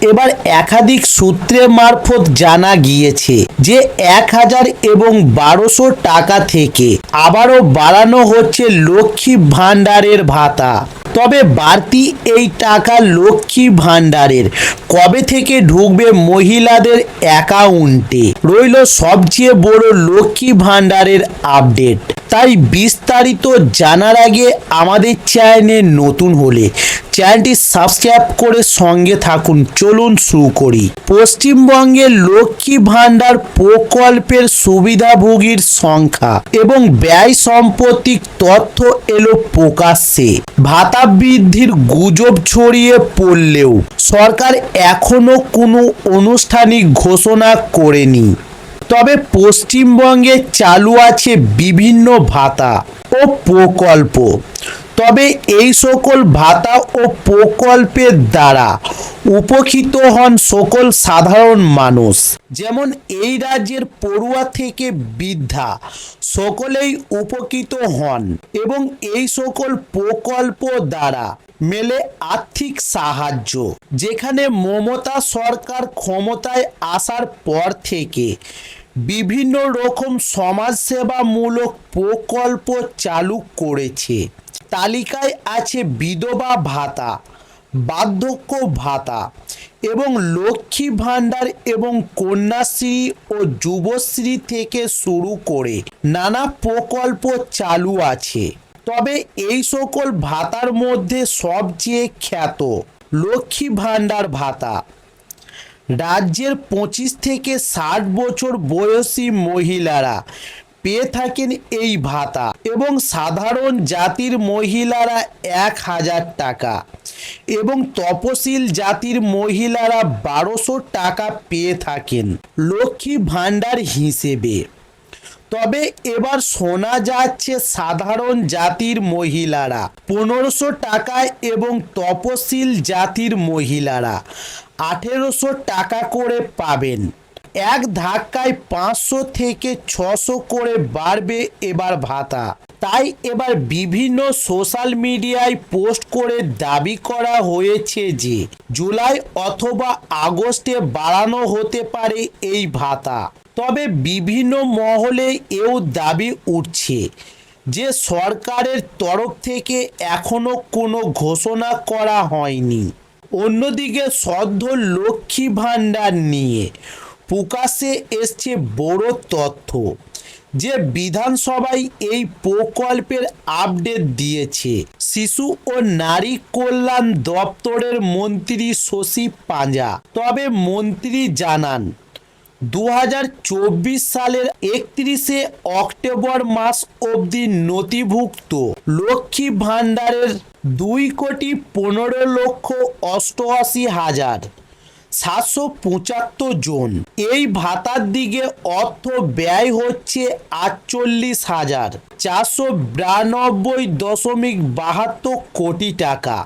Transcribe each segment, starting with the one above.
এবার একাধিক সূত্রের মারফত জানা গিয়েছে যে এক হাজার এবং বারোশো টাকা থেকে আবারও বাড়ানো হচ্ছে লক্ষ্মী ভাণ্ডারের ভাতা। তবে বাড়তি এই টাকা লক্ষ্মী ভাণ্ডারের। কবে থেকে ঢুকবে মহিলাদের অ্যাকাউন্টে? রইল সবচেয়ে বড় লক্ষ্মী ভাণ্ডারের আপডেট। তাই বিস্তারিত জানার আগে আমাদের চ্যানেলে নতুন হলে চ্যানেলটি সাবস্ক্রাইব করে সঙ্গে থাকুন। চলুন শুরু করি। পশ্চিমবঙ্গে লক্ষ্মী ভাণ্ডার প্রকল্পের সুবিধাভোগীর সংখ্যা এবং ব্যয় সম্পত্তির তথ্য এলো প্রকাশ্যে। ভাতা বৃদ্ধির গুজব ছড়িয়ে পড়লেও সরকার এখনও কোনো আনুষ্ঠানিক ঘোষণা করেনি। তবে পশ্চিমবঙ্গে চালু আছে বিভিন্ন ভাতা ও প্রকল্প। তবে এই সকল ভাতা ও প্রকল্পের দ্বারা উপকৃত হন সকল সাধারণ মানুষ। যেমন এই রাজ্যের পড়ুয়া থেকে বৃদ্ধা সকলেই উপকৃত হন এবং এই সকল প্রকল্প দ্বারা মেলে আর্থিক সাহায্য, যেখানে মমতা সরকার ক্ষমতায় আসার পর থেকে বিভিন্ন রকম সমাজসেবামূলক প্রকল্প চালু করেছে। তালিকায় আছে বিধবা ভাতা, বার্ধক্য ভাতা এবং লক্ষ্মী ভাণ্ডার এবং কন্যাশ্রী ও যুবশ্রী থেকে শুরু করে নানা প্রকল্প চালু আছে। তবে এই সকল ভাতার মধ্যে সবচেয়ে খ্যাত লক্ষ্মী ভাণ্ডার ভাতা। রাজ্যের পঁচিশ থেকে ষাট বছর বয়সী মহিলারা পেয়ে থাকেন এই ভাতা এবং সাধারণ জাতির মহিলারা এক হাজার টাকা এবং তপশিল জাতির মহিলারা বারোশো টাকা পেয়ে থাকেন লক্ষ্মী ভাণ্ডার হিসেবে। তবে এবার শোনা যাচ্ছে সাধারণ জাতির মহিলারা পনেরোশো টাকায় এবং তপশিল জাতির মহিলারা আঠেরোশো টাকা করে পাবেন। এক ধাক্কায় পাঁচশো থেকে ছশো করে বাড়বে এবার ভাতা। তাই এবার বিভিন্ন সোশ্যাল মিডিয়ায় পোস্ট করে দাবি করা হয়েছে যে, জুলাই অথবা আগস্টে বাড়ানো হতে পারে এই ভাতা। তবে বিভিন্ন মহলে এও দাবি উঠছে যে, সরকারের তরফ থেকে এখনও কোনো ঘোষণা করা হয়নি। অন্যদিকে সদ্য লক্ষ্মী ভাণ্ডার নিয়ে প্রকাশে এসছে বড় তথ্য যে বিধানসভায় এই প্রকল্পের আপডেট দিয়েছে। শিশু ও নারী কল্যাণ দপ্তরের মন্ত্রী শশী পাঁজা। তবে মন্ত্রী জানান দু হাজার চব্বিশ সালের একত্রিশে অক্টোবর মাস অবধি নথিভুক্ত লক্ষ্মী ভাণ্ডারের দুই কোটি পনেরো লক্ষ অষ্টআশি হাজার সাতশো পঁচাত্তর জন। এই ভাতার দিকে অর্থ ব্যয় হচ্ছে আটচল্লিশ হাজার চারশো বিরানব্বই দশমিক বাহাত্তর কোটি টাকা।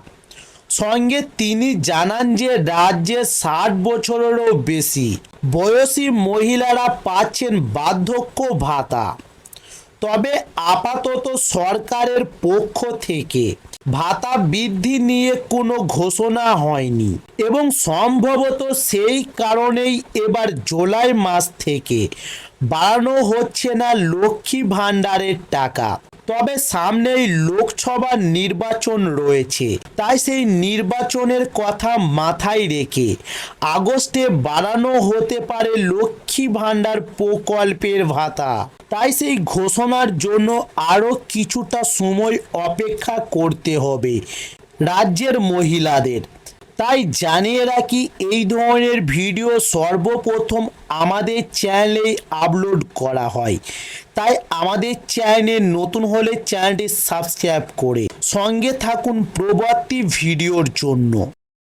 সঙ্গে তিনি জানান যে রাজ্যে ষাট বছরেরও বেশি বয়সী মহিলারা পাচ্ছেন বার্ধক্য ভাতা। তবে আপাতত সরকারের পক্ষ থেকে ভাতা বৃদ্ধি নিয়ে কোনো ঘোষণা হয়নি এবং সম্ভবত সেই কারণেই এবার জুলাই মাস থেকে বাড়ানো হচ্ছে না লক্ষ্মী ভাণ্ডারের টাকা। তবে সামনেই লোকসভা নির্বাচন রয়েছে। তাই সেই নির্বাচনের কথা মাথায় রেখে আগস্টে বাড়ানো হতে পারে লক্ষ্মী ভাণ্ডার প্রকল্পের ভাতা। তাই সেই ঘোষণার জন্য আরও কিছুটা সময় অপেক্ষা করতে হবে রাজ্যের মহিলাদের। তাই জানিয়ে রাখি, এই ধরনের ভিডিও সর্বপ্রথম আমাদের চ্যানেলে আপলোড করা হয়। তাই আমাদের চ্যানেল নতুন হলে চ্যানেলটি সাবস্ক্রাইব করে সঙ্গে থাকুন প্রবর্তী ভিডিওর জন্য।